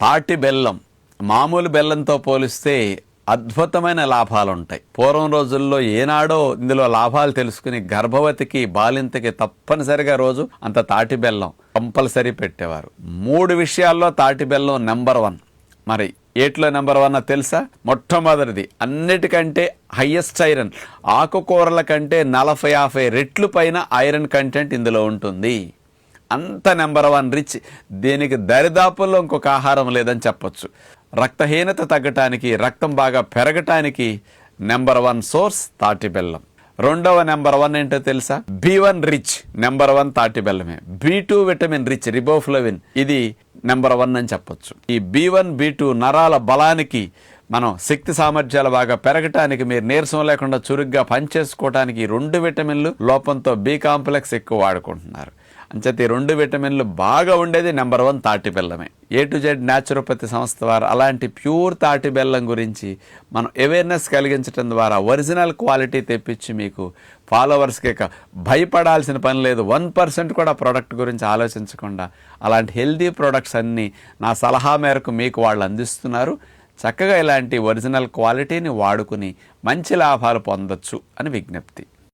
తాటి బెల్లం మామూలు బెల్లంతో పోలిస్తే అద్భుతమైన లాభాలు ఉంటాయి పూర్వం రోజుల్లో ఏనాడో ఇందులో లాభాలు తెలుసుకుని గర్భవతికి బాలింతకి తప్పనిసరిగా రోజు అంత తాటి బెల్లం కంపల్సరీ పెట్టేవారు. మూడు విషయాల్లో తాటి బెల్లం నెంబర్ వన్. మరి ఏట్లో నెంబర్ వన్ తెలుసా? మొట్టమొదటిది అన్నిటికంటే హయ్యెస్ట్ ఐరన్. ఆకుకూరల కంటే నలభై యాభై రెట్లు పైన ఐరన్ కంటెంట్ ఇందులో ఉంటుంది. అంత నెంబర్ వన్ రిచ్ దీనికి దరిదాపుల్లో ఇంకొక ఆహారం లేదని చెప్పొచ్చు. రక్తహీనత తగ్గటానికి రక్తం బాగా పెరగటానికి నెంబర్ వన్ సోర్స్ తాటి బెల్లం. రెండవ నెంబర్ వన్ ఏంటో తెలుసా? B one rich number one తాటి బెల్లమే. B two vitamin rich riboflavin ఇది నెంబర్ వన్ అని చెప్పొచ్చు. ఈ బి వన్ బి టూ నరాల బలానికి మనం శక్తి సామర్థ్యాలు బాగా పెరగటానికి మీరు నీరసం లేకుండా చురుగ్గా పనిచేసుకోవడానికి రెండు విటమిన్లు లోపంతో బి కాంప్లెక్స్ ఎక్కువ వాడుకుంటున్నారు. అంచేత ఈ రెండు విటమిన్లు బాగా ఉండేది నెంబర్ వన్ తాటి బెల్లమే. ఏ టు జెడ్ న్యాచురోపతి సంస్థ వారు అలాంటి ప్యూర్ తాటి బెల్లం గురించి మనం అవేర్నెస్ కలిగించడం ద్వారా ఒరిజినల్ క్వాలిటీ తెప్పించి మీకు ఫాలోవర్స్కి భయపడాల్సిన పని లేదు. వన్ పర్సెంట్ కూడా ప్రోడక్ట్ గురించి ఆలోచించకుండా అలాంటి హెల్దీ ప్రోడక్ట్స్ అన్నీ నా సలహా మేరకు మీకు వాళ్ళు అందిస్తున్నారు. చక్కగా ఇలాంటి ఒరిజినల్ క్వాలిటీని వాడుకుని మంచి లాభాలు పొందొచ్చు అని విజ్ఞప్తి.